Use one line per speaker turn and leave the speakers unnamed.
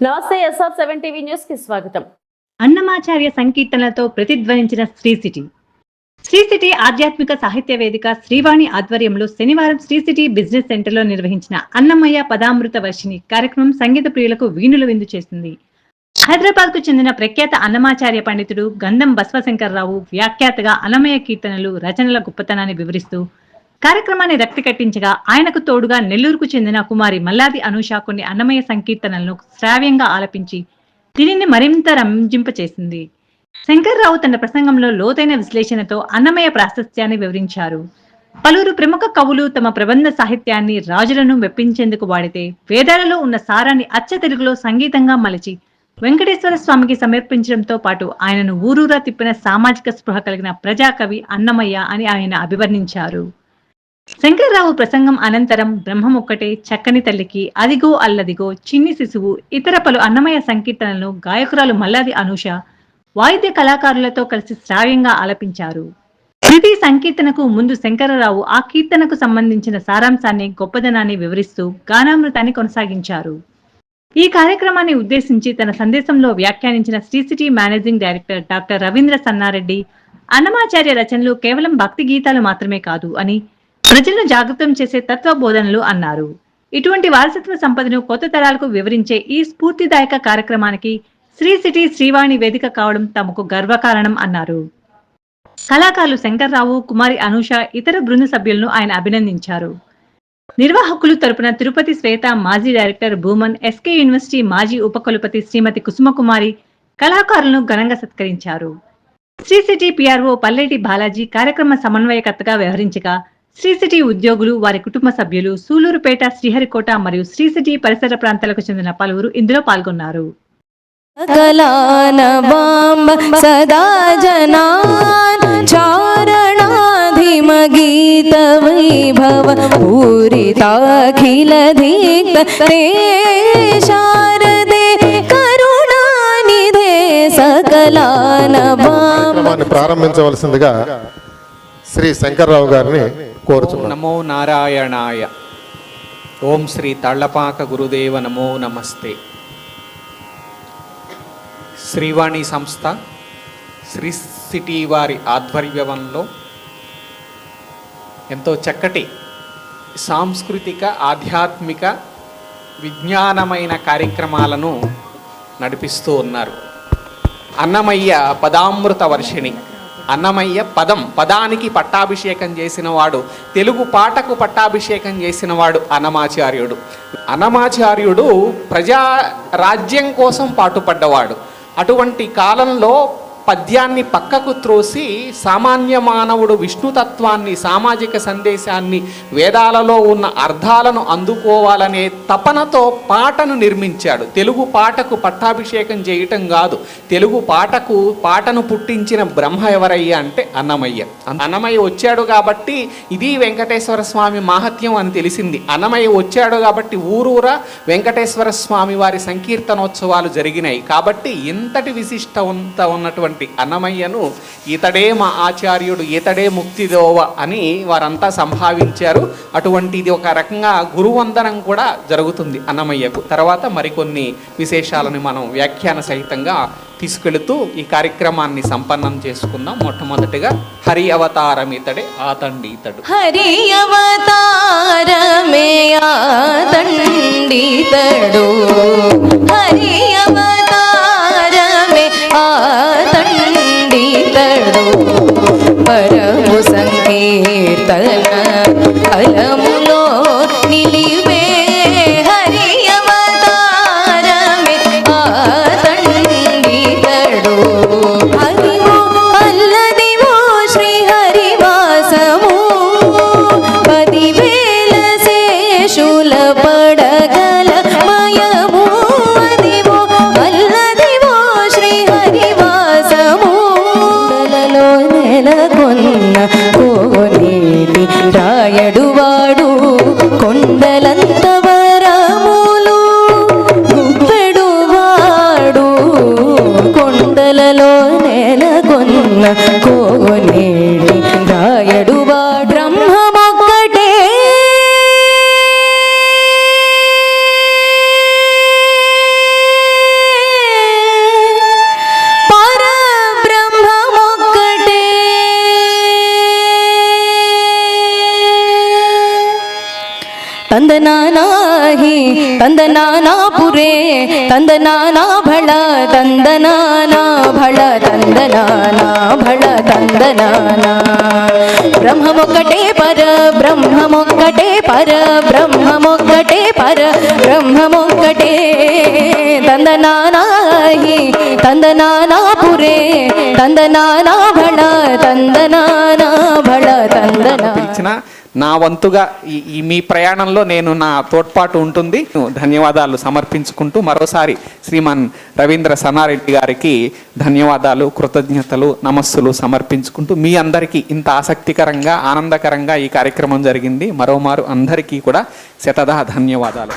నమస్తే SR seven TV న్యూస్కి స్వాగతం.
అన్నమాచార్య సంకీర్తనలతో ప్రతిధ్వనించిన శ్రీ సిటీ. శ్రీ సిటీ ఆధ్యాత్మిక సాహిత్య వేదిక శ్రీవాణి ఆధ్వర్యంలో శనివారం శ్రీ సిటీ బిజినెస్ సెంటర్లో నిర్వహించిన అన్నమయ్య పదామృత వర్షిని కార్యక్రమం సంగీత ప్రియులకు వీణులు విందు చేసింది. హైదరాబాద్కు చెందిన ప్రఖ్యాత అన్నమాచార్య పండితుడు గంధం బస్వశంకర్రావు వ్యాఖ్యాతగా అన్నమయ్య కీర్తనలు రచనల గొప్పతనాన్ని వివరిస్తూ కార్యక్రమాన్ని రక్తి కట్టించగా ఆయనకు తోడుగా నెల్లూరుకు చెందిన కుమారి మల్లాది అనూష కొన్ని అన్నమయ్య సంకీర్తనలను శ్రావ్యంగా ఆలపించి దీనిని మరింత రంజింపచేసింది. శంకర్రావు తన ప్రసంగంలో లోతైన విశ్లేషణతో అన్నమయ్య ప్రాశస్త్యాన్ని వివరించారు. పలువురు ప్రముఖ కవులు తమ ప్రబంధ సాహిత్యాన్ని రాజులను మెప్పించేందుకు వాడితే వేదాలలో ఉన్న సారాన్ని అచ్చ తెలుగులో సంగీతంగా మలచి వెంకటేశ్వర స్వామికి సమర్పించడంతో పాటు ఆయనను ఊరూరా తిప్పిన సామాజిక స్పృహ కలిగిన ప్రజాకవి అన్నమయ్య అని ఆయన అభివర్ణించారు. శంకర్రావు ప్రసంగం అనంతరం బ్రహ్మమొక్కటే చక్కని తల్లికి అదిగో అల్లదిగో చిన్ని శిశువు ఇతర పలు అన్నమయ సంకీర్తనలను గాయకురాలు మల్లాది అనూష వాయిద్య కళాకారులతో కలిసి శ్రావ్యంగా ఆలపించారు. ప్రతి సంకీర్తనకు ముందు శంకరరావు ఆ కీర్తనకు సంబంధించిన సారాంశాన్ని గొప్పదనాన్ని వివరిస్తూ గానామృతాన్ని కొనసాగించారు. ఈ కార్యక్రమాన్ని ఉద్దేశించి తన సందేశంలో వ్యాఖ్యానించిన Sri City managing director doctor Ravindra Sannareddy Annamacharya రచనలు కేవలం భక్తి గీతాలు మాత్రమే కాదు అని ప్రజలను జాగృతం చేసే తత్వ బోధనలు అన్నారు. ఇటువంటి వారసత్వ సంపదను కొత్త తరాలకు వివరించే ఈ స్ఫూర్తిదాయక కార్యక్రమానికి శ్రీ సిటీ శ్రీవాణి వేదిక కావడం తమకు గర్వకారణం అన్నారు. కళాకారులు శంకర్రావు కుమారి అనూష ఇతర బృంద సభ్యులను ఆయన అభినందించారు. నిర్వాహకులు తరపున తిరుపతి శ్వేత మాజీ డైరెక్టర్ భూమన్ ఎస్కే యూనివర్సిటీ మాజీ ఉపకులపతి శ్రీమతి కుసుమకుమారి కళాకారులను ఘనంగా సత్కరించారు. శ్రీ సిటీ పిఆర్ఓ పల్లెటి బాలాజీ కార్యక్రమ సమన్వయకర్తగా వ్యవహరించగా శ్రీసిటీ ఉద్యోగులు వారి కుటుంబ సభ్యులు సూలూరుపేట శ్రీహరికోట మరియు శ్రీసిటీ పరిసర ప్రాంతాలకు చెందిన పలువురు ఇందులో పాల్గొన్నారు.
సదా వైభవ పూరితాఖిల కరుణానిధే
సకలాన ప్రారంభించవలసిందిగా శ్రీ శంకర్రావు గారిని కోరుతున్నాం
నమో నారాయణాయ. ఓం శ్రీ తళ్ళపాక గురుదేవ నమో నమస్తే. శ్రీవాణి సంస్థ శ్రీ సిటీ వారి ఆధ్వర్యంలో ఎంతో చక్కటి సాంస్కృతిక ఆధ్యాత్మిక విజ్ఞానమైన కార్యక్రమాలను నడిపిస్తూ ఉన్నారు. అన్నమయ్య పదామృత వర్షిణి. అన్నమయ్య పదం పదానికి పట్టాభిషేకం చేసినవాడు తెలుగు పాటకు పట్టాభిషేకం చేసినవాడు అనమాచార్యుడు అన్నమాచార్యుడు. అన్నమాచార్యుడు ప్రజా రాజ్యం కోసం పాటుపడ్డవాడు. అటువంటి కాలంలో పద్యాన్ని పక్కకు త్రోసి సామాన్య మానవుడు విష్ణుతత్వాన్ని సామాజిక సందేశాన్ని వేదాలలో ఉన్న అర్థాలను అందుకోవాలనే తపనతో పాటను నిర్మించాడు. తెలుగు పాటకు పట్టాభిషేకం చేయటం కాదు. తెలుగు పాటకు పాటను పుట్టించిన బ్రహ్మ ఎవరయ్యా అంటే అన్నమయ్య. అన్నమయ్య వచ్చాడు కాబట్టి ఇది వెంకటేశ్వర స్వామి మాహత్యం అని తెలిసింది. అన్నమయ్య వచ్చాడు కాబట్టి ఊరూరా వెంకటేశ్వర స్వామి వారి సంకీర్తనోత్సవాలు జరిగినాయి. కాబట్టి ఇంతటి విశిష్టవంత ఉన్నటువంటి అన్నమయ్యను ఇతడే మా ఆచార్యుడు ఇతడే ముక్తిదోవ అని వారంతా సంభావించారు. అటువంటిది ఒక రకంగా గురువందనం కూడా జరుగుతుంది అన్నమయ్యకు. తర్వాత మరికొన్ని విశేషాలను మనం వ్యాఖ్యాన సహితంగా తీసుకెళుతూ ఈ కార్యక్రమాన్ని సంపన్నం చేసుకుందాం. మొట్టమొదటిగా హరి అవతారం ఇతడే ఆతండి ఇతడు.
హరి అవతారమే ఆతండితడు హరి శూల పడగల మయము అదివో అల్లదివో శ్రీహరివాసము. నెలలో నెలకొన్న కోనేటి రాయడువాడు కొండలంత వరములు గుప్పెడువాడు కొండలలో నెలకొన్న కోనే ತಂದನಾನಾ ಪುರೇ ತಂದನಾನಾ ಭಳ ತಂದನಾನಾ ಭಳ ತಂದನಾನಾ ಭಳ ತಂದನಾನಾ బ్రహ్మమొక్కటే పర బ్రహ్మమొక్కటే పర బ్రహ్మమొక్కటే పర బ్రహ్మమొక్కటే తందనానాహి తందనానా పురే తందనానా భళ తందనానా భళ తందనా
పిలిచిన నా వంతుగా ఈ మీ ప్రయాణంలో నేను నా తోడ్పాటు ఉంటుంది. ధన్యవాదాలు సమర్పించుకుంటూ మరోసారి శ్రీమాన్ రవీంద్ర సన్నారెడ్డి గారికి ధన్యవాదాలు కృతజ్ఞతలు నమస్సులు సమర్పించుకుంటూ మీ అందరికీ ఇంత ఆసక్తికరంగా ఆనందకరంగా ఈ కార్యక్రమం జరిగింది. మరోమారు అందరికీ కూడా శతదా ధన్యవాదాలు.